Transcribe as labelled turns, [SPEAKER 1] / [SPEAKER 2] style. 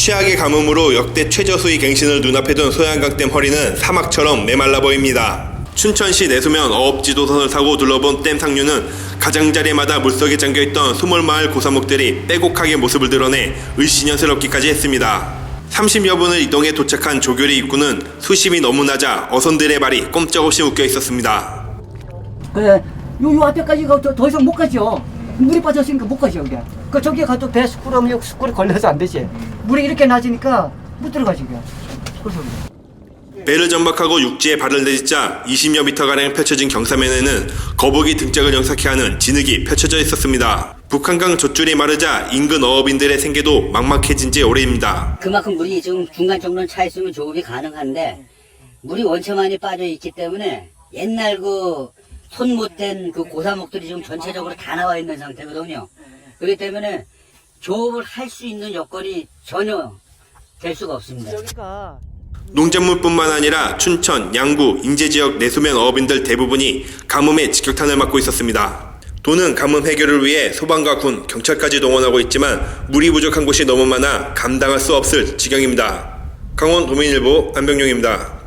[SPEAKER 1] 최악의 가뭄으로 역대 최저 수위 갱신을 눈앞에 둔 소양강댐 허리는 사막처럼 메말라 보입니다. 춘천시 내수면 어업지도선을 타고 둘러본 댐 상류는 가장자리마다 물속에 잠겨있던 수몰마을 고사목들이 빼곡하게 모습을 드러내 을씨년스럽기까지 했습니다. 30여 분을 이동해 도착한 조교리 입구는 수심이 너무 낮아 어선들의 발이 꼼짝없이 묶여 있었습니다.
[SPEAKER 2] 그래 요, 요 앞에까지 더 이상 못 가죠 물이 빠졌으니까 못 가죠 여기 그 저기 가도 배 스크러면 여기 스크래 걸려서 안 되지 물이 이렇게 낮으니까 못 들어가지 그래서 그래.
[SPEAKER 1] 배를 전박하고 육지에 발을 내딛자 20여 미터가량 펼쳐진 경사면에는 거북이 등짝을 영상케 하는 진흙이 펼쳐져 있었습니다. 북한강 젖줄이 마르자 인근 어업인들의 생계도 막막해진 지 오래입니다.
[SPEAKER 3] 그만큼 물이 좀 중간 정도는 차 있으면 조업이 가능한데 물이 원체 많이 빠져 있기 때문에 옛날 그 손 못된 그 고사목들이 지금 전체적으로 다 나와 있는 상태거든요. 그렇기 때문에 조업을 할 수 있는 여건이 전혀 될 수가 없습니다.
[SPEAKER 1] 농작물뿐만 아니라 춘천, 양구, 인제 지역 내수면 어업인들 대부분이 가뭄의 직격탄을 맞고 있었습니다. 도는 가뭄 해결을 위해 소방과 군, 경찰까지 동원하고 있지만 물이 부족한 곳이 너무 많아 감당할 수 없을 지경입니다. 강원 도민일보 안병용입니다.